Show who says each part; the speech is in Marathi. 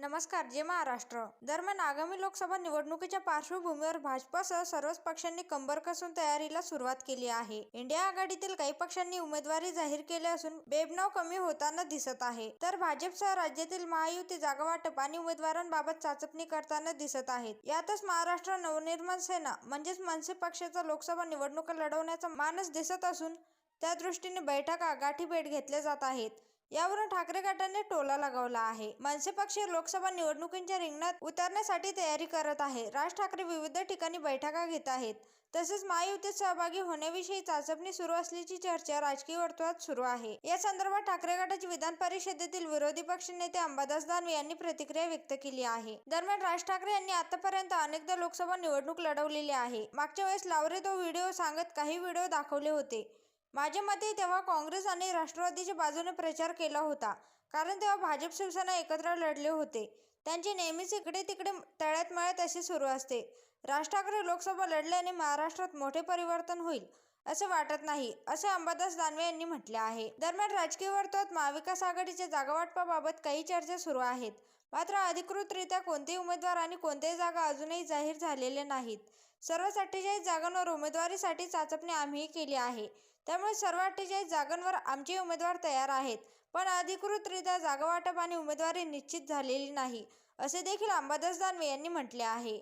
Speaker 1: नमस्कार जे महाराष्ट्र. दरम्यान आगामी लोकसभा निवडणुकीच्या पार्श्वभूमीवर भाजपसह सर्वच पक्षांनी कंबर कसून तयारीला सुरुवात केली आहे. इंडिया आघाडीतील काही पक्षांनी उमेदवारी जाहीर केली असून बेबनाव कमी होताना दिसत आहे. तर भाजपसह राज्यातील महायुती जागावाटप आणि उमेदवारांबाबत चाचपणी करताना दिसत आहेत. यातच महाराष्ट्र नवनिर्माण सेना म्हणजेच मनसे पक्षाचा लोकसभा निवडणुका लढवण्याचा मानस दिसत असून त्या दृष्टीने बैठका गाठी भेट घेतल्या जात आहेत. यावरून ठाकरे गटाने टोला लगावला आहे. मनसे पक्ष लोकसभा निवडणुकींच्या रिंगणात उतरण्यासाठी तयारी करत आहे. राज ठाकरे विविध ठिकाणी बैठका घेत आहेत. तसेच महायुतीत सहभागी होण्याविषयी चाचपणी सुरू असल्याची चर्चा राजकीय वर्तुळात सुरू आहे. या संदर्भात ठाकरे गटाचे विधान परिषदेतील विरोधी पक्षनेते अंबादास दानवे यांनी प्रतिक्रिया व्यक्त केली आहे. दरम्यान राज ठाकरे यांनी आतापर्यंत अनेकदा लोकसभा निवडणूक लढवलेली आहे. मागच्या वेळेस लावरे तो व्हिडिओ सांगत काही व्हिडिओ दाखवले होते. माझ्या मते तेव्हा काँग्रेस आणि राष्ट्रवादीच्या बाजूने प्रचार केला होता. कारण तेव्हा भाजप शिवसेना एकत्र लढले होते. त्यांचे नेहमीच इकडे तिकडे तळ्यात मळ्यात असे सुरू असते. राज ठाकरे लोकसभा लढल्याने महाराष्ट्रात मोठे परिवर्तन होईल. असे वाटत नाही असे अंबादास दानवे यांनी म्हटले आहे. दरम्यान राजकीय वर्तुळात महाविकास आघाडीच्या जागावाटपाबाबत काही चर्चा सुरू आहेत. मात्र अधिकृतरित्या कोणतेही उमेदवार आणि कोणत्याही जागा अजूनही जाहीर झालेले नाहीत. सर्व अठ्ठेचाळीस जागांवर उमेदवारीसाठी चाचपणी आम्हीही केली आहे. त्यामुळे सर्व अठ्ठेचाळीस जागांवर आमचे उमेदवार तयार आहेत. पण अधिकृतरित्या जागावाटप आणि उमेदवारी निश्चित झालेली नाही असे देखील अंबादास दानवे यांनी म्हटले आहे.